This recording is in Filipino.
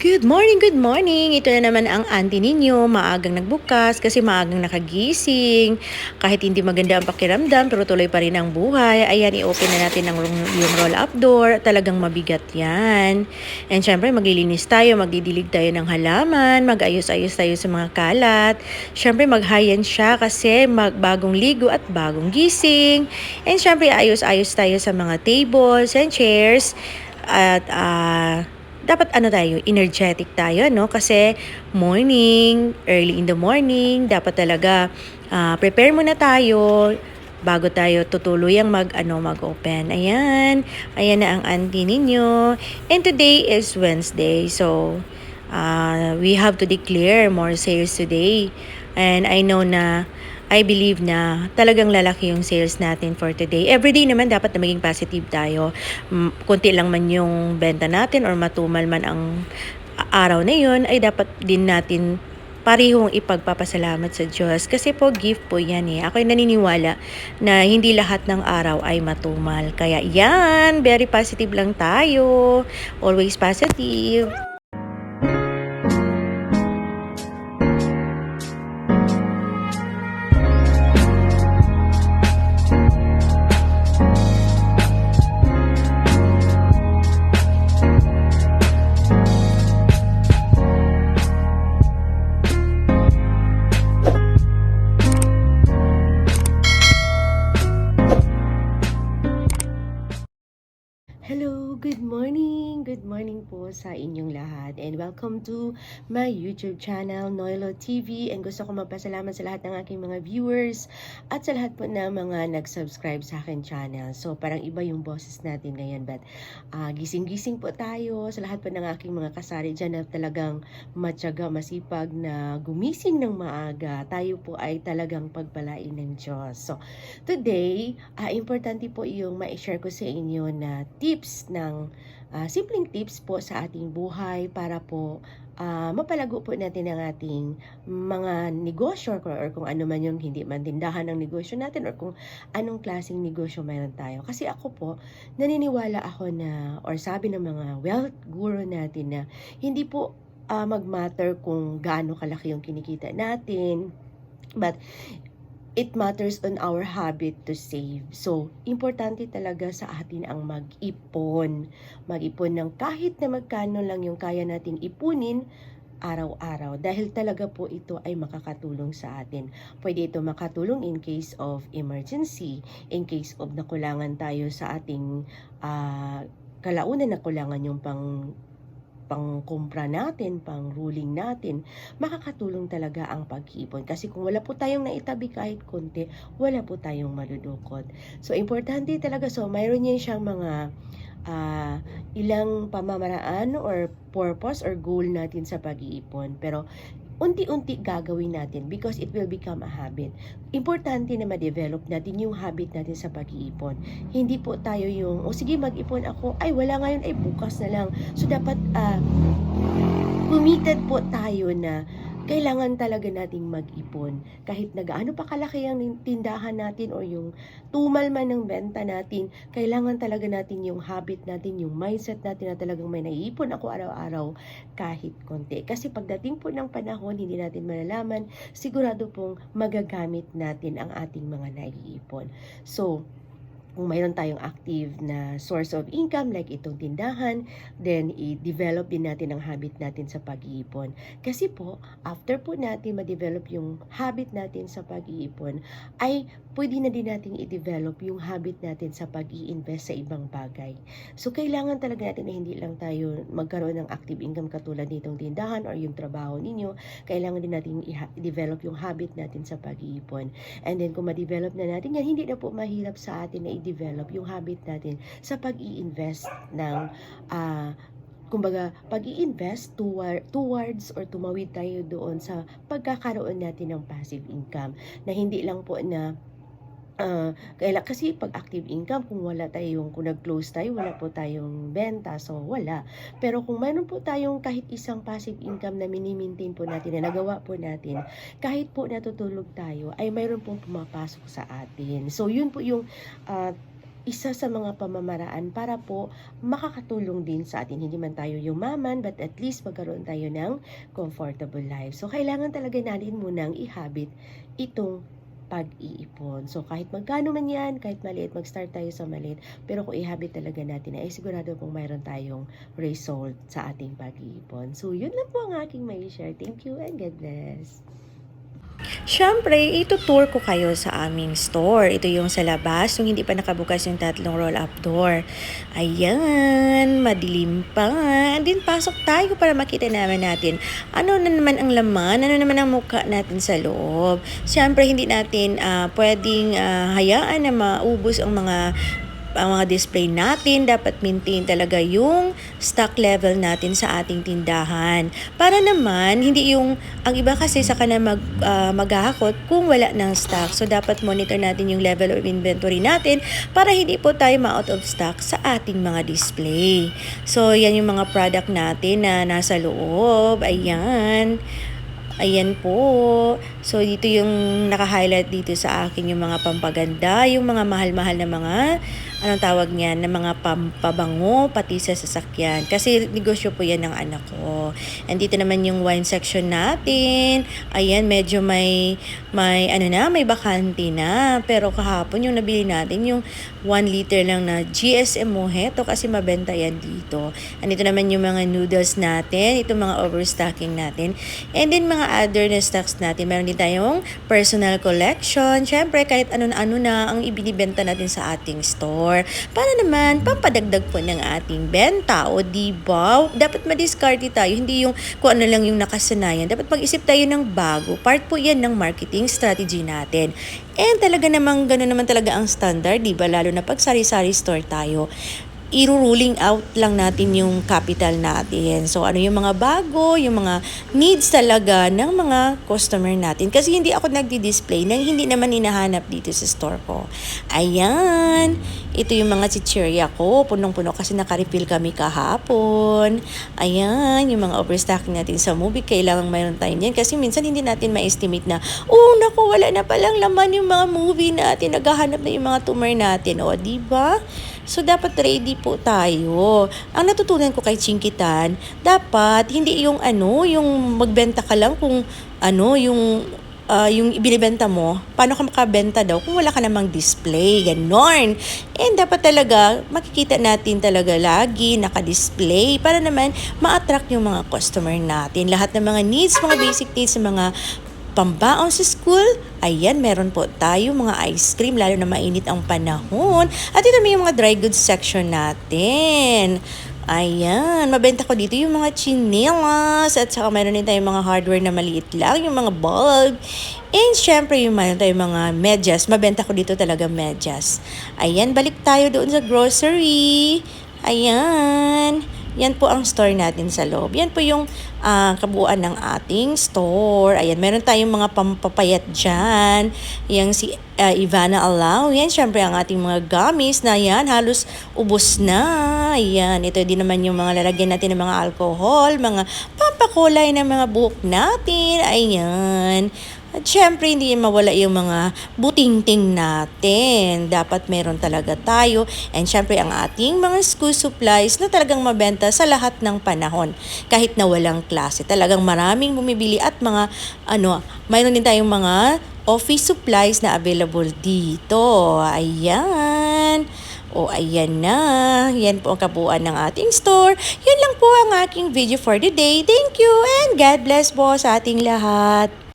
Good morning, good morning! Ito na naman ang auntie ninyo, maagang nagbukas kasi maagang nakagising. Kahit hindi maganda ang pakiramdam, pero tuloy pa rin ang buhay. Ayan, i-open na natin ang, yung roll-up door. Talagang mabigat yan. And syempre, maglilinis tayo, magdidilig tayo ng halaman, mag-ayos-ayos tayo sa mga kalat. Syempre, maghayan siya kasi mag bagong ligo at bagong gising. And syempre, ayos-ayos tayo sa mga tables and chairs. At, ah dapat ano tayo, energetic tayo, no? Kasi morning, early in the morning, dapat talaga ah, prepare muna tayo bago tayo tutuluyang mag ano mag-open. Ayan. Ayan na ang auntie ninyo. And today is Wednesday. So, ah, we have to declare more sales today. And I know na I believe na talagang lalaki yung sales natin for today. Everyday naman dapat na maging positive tayo. Mm, Kunti lang man yung benta natin or matumal man ang araw na yun, ay dapat din natin parehong ipagpapasalamat sa Diyos. Kasi po, gift po yan eh. Ako'y naniniwala na hindi lahat ng araw ay matumal. Kaya yan, very positive lang tayo. Always positive. Good morning. Good morning po sa inyong lahat and welcome to my YouTube channel Noilo TV and gusto ko magpasalamat sa lahat ng aking mga viewers at sa lahat po na mga nag-subscribe sa akin channel. So parang iba yung boses natin ngayon but ah, gising-gising po tayo sa lahat po ng aking mga kasari dyan na talagang matyaga, masipag na gumising ng maaga. Tayo po ay talagang pagpalain ng Diyos. So today, ah, importante po yung ma-share ko sa inyo na tips ng ah, simpleng tips po sa ating buhay para po ah, mapalago po natin ang ating mga negosyo or, or kung ano man yung hindi man tindahan ng negosyo natin or kung anong klaseng negosyo mayroon tayo. Kasi ako po, naniniwala ako na or sabi ng mga wealth guru natin na hindi po ah, mag-matter kung gaano kalaki yung kinikita natin. But it matters on our habit to save. So, importante talaga sa atin ang mag-ipon. Mag-ipon ng kahit na magkano lang yung kaya nating ipunin araw-araw dahil talaga po ito ay makakatulong sa atin. Pwede ito makatulong in case of emergency, in case of nakulangan tayo sa ating ah, kalaunan na kulangan yung pang pang kumpra natin, pang ruling natin, makakatulong talaga ang pag-iipon. Kasi kung wala po tayong naitabi kahit konti, wala po tayong maludukot. So, importante talaga. So, mayroon yan siyang mga ah, ilang pamamaraan or purpose or goal natin sa pag-iipon. Pero, unti-unti gagawin natin because it will become a habit. Importante na ma-develop natin yung habit natin sa pag-iipon. Hindi po tayo yung, o sige mag-ipon ako, ay wala ngayon, ay bukas na lang. So dapat ah, committed po tayo na kailangan talaga nating mag-ipon. Kahit na gaano pa kalaki ang tindahan natin o yung tumal man ng benta natin, kailangan talaga natin yung habit natin, yung mindset natin na talagang may naiipon ako araw-araw kahit konti. Kasi pagdating po ng panahon, hindi natin malalaman, sigurado pong magagamit natin ang ating mga naiipon. So, kung mayroon tayong active na source of income like itong tindahan, then i-develop din natin ang habit natin sa pag-iipon. Kasi po, after po natin ma-develop yung habit natin sa pag-iipon, ay pwede na din natin i-develop yung habit natin sa pag invest sa ibang bagay. So, kailangan talaga natin na hindi lang tayo magkaroon ng active income katulad nitong tindahan or yung trabaho ninyo. Kailangan din natin i-develop yung habit natin sa pag-iipon. And then, kung ma-develop na natin yan, hindi na po mahirap sa atin na i-develop yung habit natin sa pag-i-invest ng ah, kumbaga, pag i-invest toward, towards or tumawid tayo doon sa pagkakaroon natin ng passive income na hindi lang po na ah, kaila, kasi pag active income, kung wala tayong, kung nag-close tayo, wala po tayong benta, so wala. Pero kung mayroon po tayong kahit isang passive income na mini-maintain po natin, na nagawa po natin, kahit po natutulog tayo, ay mayroon pong pumapasok sa atin. So, yun po yung ah, isa sa mga pamamaraan para po makakatulong din sa atin. Hindi man tayo yumaman, but at least magkaroon tayo ng comfortable life. So, kailangan talaga natin munang i-habit itong pag-iipon. So, kahit magkano man yan, kahit maliit, mag-start tayo sa maliit. Pero kung i-habit talaga natin, ay sigurado pong mayroon tayong result sa ating pag-iipon. So, yun lang po ang aking may share. Thank you and God bless. Siyempre, itutour ko kayo sa aming store. Ito yung sa labas, yung hindi pa nakabukas yung tatlong roll-up door. Ayan, madilim pa. And then, pasok tayo para makita naman natin ano na naman ang laman, ano naman ang mukha natin sa loob. Siyempre, hindi natin ah, pwedeng ah, hayaan na maubos ang mga ang mga display natin, dapat maintain talaga yung stock level natin sa ating tindahan. Para naman, hindi yung, ang iba kasi sa na mag, ah, maghahakot kung wala ng stock. So, dapat monitor natin yung level of inventory natin para hindi po tayo ma-out of stock sa ating mga display. So, yan yung mga product natin na nasa loob. Ayan. Ayan po. So, dito yung naka-highlight dito sa akin yung mga pampaganda, yung mga mahal-mahal na mga, anong tawag niyan, na mga pampabango, pati sa sasakyan. Kasi negosyo po yan ng anak ko. And dito naman yung wine section natin. Ayan, medyo may, may, ano na, may bakante na. Pero kahapon yung nabili natin, yung 1 liter lang na GSM Mojito kasi mabenta yan dito. And ito naman yung mga noodles natin, itong mga overstocking natin. And then mga other na stocks natin, meron din tayong personal collection. Siyempre, kahit ano-ano na ang ibinibenta natin sa ating store. Para naman, pampadagdag po ng ating benta. O di ba? Dapat madiscard tayo. Hindi yung kung ano lang yung nakasanayan. Dapat mag-isip tayo ng bago. Part po yan ng marketing strategy natin. And talaga namang gano'n naman talaga ang standard, di ba? Lalo na pag sari-sari store tayo i-ruling out lang natin yung capital natin. So, ano yung mga bago, yung mga needs talaga ng mga customer natin. Kasi hindi ako nagdi-display nang hindi naman hinahanap dito sa store ko. Ayan. Ito yung mga chichirya ko. Punong-puno kasi naka-refill kami kahapon. Ayan. Yung mga overstocking natin sa movie. Kailangan mayroon tayo niyan. Kasi minsan hindi natin ma-estimate na, oh, naku, wala na palang laman yung mga movie natin. Naghahanap na yung mga tumor natin. O, di ba? So, dapat ready po tayo. Ang natutunan ko kay Chinkitan, dapat hindi yung ano, yung magbenta ka lang kung ano, yung uh, yung ibinibenta mo, paano ka makabenta daw kung wala ka namang display, ganon. And dapat talaga, makikita natin talaga lagi, naka-display, para naman ma-attract yung mga customer natin. Lahat ng mga needs, mga basic needs, mga pambaon sa school, ayan, meron po tayo mga ice cream, lalo na mainit ang panahon. At ito may mga dry goods section natin. Ayan, mabenta ko dito yung mga chinelas at saka meron din tayong mga hardware na maliit lang, yung mga bulb. And syempre yung meron tayong mga medyas, mabenta ko dito talaga medyas. Ayan, balik tayo doon sa grocery. Ayan. Yan po ang store natin sa loob. Yan po yung uh, kabuuan ng ating store. Ayan, meron tayong mga pampapayat dyan. Yang si uh, Ivana Allow. Yan, syempre ang ating mga gummies na yan, halos ubos na. Ayan, ito din naman yung mga lalagyan natin ng mga alcohol, mga pampakulay ng mga buhok natin. Ayan. At syempre, hindi mawala yung mga butingting natin. Dapat meron talaga tayo. And syempre, ang ating mga school supplies na talagang mabenta sa lahat ng panahon. Kahit na walang klase. Talagang maraming bumibili at mga, ano, mayroon din tayong mga office supplies na available dito. Ayan. O ayan na, yan po ang kabuuan ng ating store. Yun lang po ang aking video for the day. Thank you and God bless po sa ating lahat.